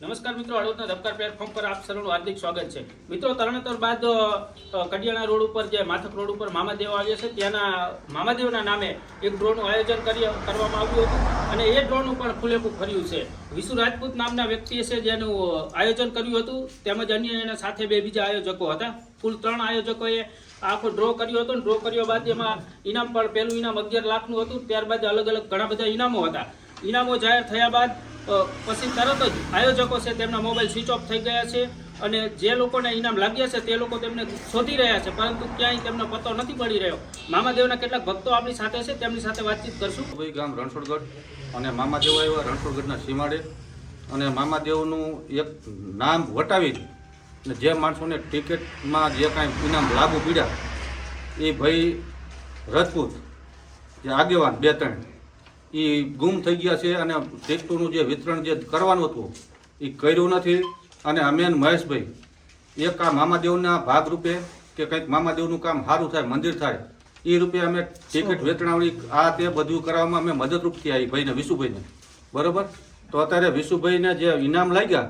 નમસ્કાર મિત્રો, હળવદના ધબકાર પ્લેટફોર્મ પર આપ સર્વનું હાર્દિક સ્વાગત છે. મિત્રો, તરણેતર બાદ કડિયાણા રોડ ઉપર જે માથક રોડ ઉપર મામાદેવ આવ્યા છે, ત્યાંના મામાદેવના નામે એક ડ્રોનું આયોજન કરી, કરવામાં આવ્યું હતું અને એ ડ્રોનું પણ ખુલ્લેખું ફર્યું છે. વિશુ રાજપૂત નામના વ્યક્તિએ છે જેનું આયોજન કર્યું હતું, તેમજ અન્ય એના સાથે બે બીજા આયોજકો હતા. કુલ ત્રણ આયોજકોએ આખો ડ્રો કર્યો હતો ડ્રો કર્યો બાદ એમાં ઇનામ પણ, પહેલું ઇનામ અગિયાર લાખનું હતું, ત્યારબાદ અલગ અલગ ઘણા બધા ઇનામો હતા. ઇનામો જાહેર થયા બાદ પછી તરત જ આયોજકો છે તેમના મોબાઈલ સ્વિચ ઓફ થઈ ગયા છે અને જે લોકોને ઇનામ લાગ્યા છે તે લોકો તેમને શોધી રહ્યા છે, પરંતુ ક્યાંય તેમનો પત્તો નથી મળી રહ્યો. મામાદેવના કેટલાક ભક્તો આપણી સાથે છે, તેમની સાથે વાતચીત કરશું. ભાઈ ગામ રણછોડગઢ અને મામાદેવ આવ્યા રણછોડગઢના સીમાડે. અને મામાદેવનું એક નામ વટાવી અને જે માણસોને ટિકિટમાં જે કાંઈ ઇનામ લાગુ પીડ્યા, એ ભાઈ રજપૂત જે આગેવાન બે ત્રણ. એ ગુમ થઈ ગયા છે અને ટ્રેક્ટરનું જે વિતરણ જે કરવાનું હતું એ કર્યું નથી. અને અમે મહેશભાઈ એક આ મામાદેવના ભાગરૂપે કે કંઈક મામાદેવનું કામ સારું થાય મંદિર થાય એ રૂપે અમે ટિકિટ વેચણાવડી આ તે બધું કરવામાં અમે મદદરૂપ થયા એ ભાઈને વિશુભાઈને. બરાબર? તો અત્યારે વિશુભાઈને જે ઇનામ લાગ્યા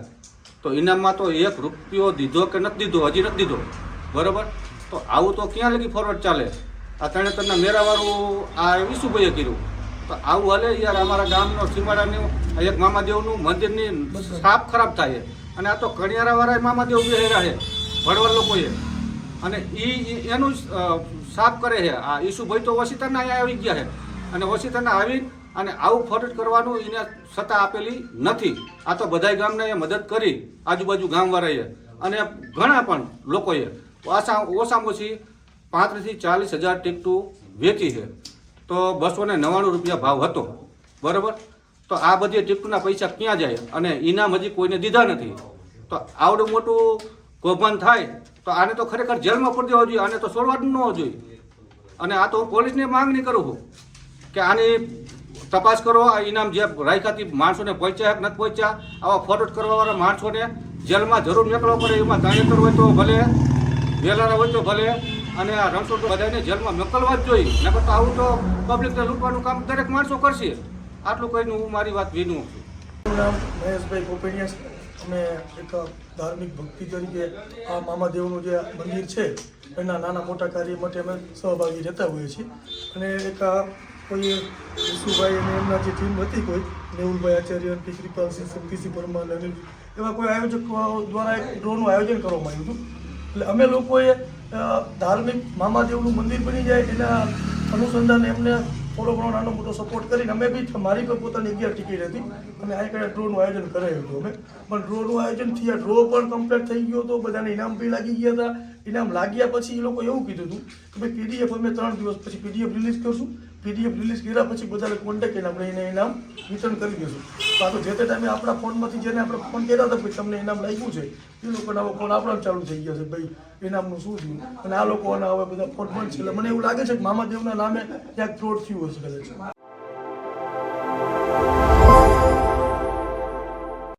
તો ઇનામમાં તો એક રૂપિયો દીધો કે નથી દીધો? હજી નથી દીધો. બરાબર? તો આવું તો ક્યાં લગી ફોરવર્ડ ચાલે? આ તરણેતરના મેરાવાળું આ વિશુભાઈએ કર્યું. તો આવું હાલે યાર, અમારા ગામનો સીમાડાનું એક મામાદેવનું મંદિરની સાફ ખરાબ થાય. અને આ તો કણિયારાવાળા મામાદેવ બેહેરા છે ભણવા લોકોએ. અને ઈ એનું સાફ કરે છે. આ ઈશુભાઈ તો વસીતાના અહીંયા આવી ગયા છે. અને વસીતાના આવી અને આવું ફરજ કરવાનું એને સત્તા આપેલી નથી. આ તો બધાય ગામને એ મદદ કરી આજુબાજુ ગામવાળાએ. અને ઘણા પણ લોકોએ. ઓછા ઓછામાં ઓછી પાંત્રીસથી ચાલીસ હજાર ટિકટું વેચી છે. તો બસો ને નવ્વાણું રૂપિયા ભાવ હતો. બરાબર? તો આ બધી ટિકટુના પૈસા ક્યાં જાય? અને ઇનામ હજી કોઈને દીધા નથી. તો આવડું મોટું કૌભાંડ થાય, તો આને તો ખરેખર જેલમાં પડી દેવા જોઈએ, આને તો છોડવાનું ન હોવું જોઈએ. અને આ તો હું પોલીસને માંગણી કરું છું કે આની તપાસ કરો, આ ઇનામ જે રાયખાથી માણસોને પહોંચ્યા નથી પહોંચ્યા, આવા ફોરવર્ડ કરવાવાળા માણસોને જેલમાં જરૂર નીકળવા પડે, એમાં દાણેતર હોય તો ભલે, વેલારા હોય તો ભલે અને આ રણછોડ બધાને જેલમાં મોકલવા જ જોઈએ. નકર તો આવું તો પબ્લિકને લૂંટવાનું કામ દરેક માણસો કરશે. આટલું કહીને હું મારી વાત વિનું છું. નામ મહેશભાઈ પોપેડિયા અમે એક ધાર્મિક ભક્તિ તરીકે આ મામાદેવનું જે મંદિર છે, એના નાના મોટા કાર્ય માટે અમે સહભાગી રહેતા હોઈએ છીએ. અને એક કોઈ વિશુભાઈ અને એમના જે ટીમ હતી કોઈ નેવુલભાઈ આચાર્ય કૃપાલસિંહ, શક્તિસિંહ પરમાર, અનિલ, એવા કોઈ આયોજક દ્વારા એક ડ્રોનું આયોજન કરવામાં આવ્યું હતું. એટલે અમે લોકોએ ધાર્મિક મામાદેવનું મંદિર બની જાય એના અનુસંધાને એમને થોડો ઘણો નાનો મોટો સપોર્ટ કરીને અમે બી મારી પણ પોતાની અગિયાર ટિકિટ હતી. અને આ કડે ડ્રોનું આયોજન કરાયું હતું અમે. પણ ડ્રોનું આયોજન થયા ડ્રો પણ કમ્પ્લીટ થઈ ગયો હતો. બધાને ઇનામ બી લાગી ગયા હતા. ઇનામ લાગ્યા પછી એ લોકો એવું કીધું હતું કે ભાઈ પીડીએફ અમે ત્રણ દિવસ પછી પીડીએફ રિલીઝ કરશું. પીડીએફ રિલીઝ કર્યા પછી બધાને કોન્ટેક્ટ કરીને આપણે એને ઇનામ વિતરણ કરી દઈશું. તો આ તો જે તે ટાઈમે આપણા ફોનમાંથી જેને આપણે ફોન કર્યા હતા, પછી તમને ઇનામ લાગ્યું છે, એ લોકોના હવે ફોન આપણા ચાલુ થઈ ગયા છે. ભાઈ, ઇનામનું શું થયું? અને આ લોકોના હવે બધા ફોન બંધ છે. એટલે મને એવું લાગે છે કે મામાદેવના નામે ક્યાંક ફ્રોડ થયું હશે કદાચ.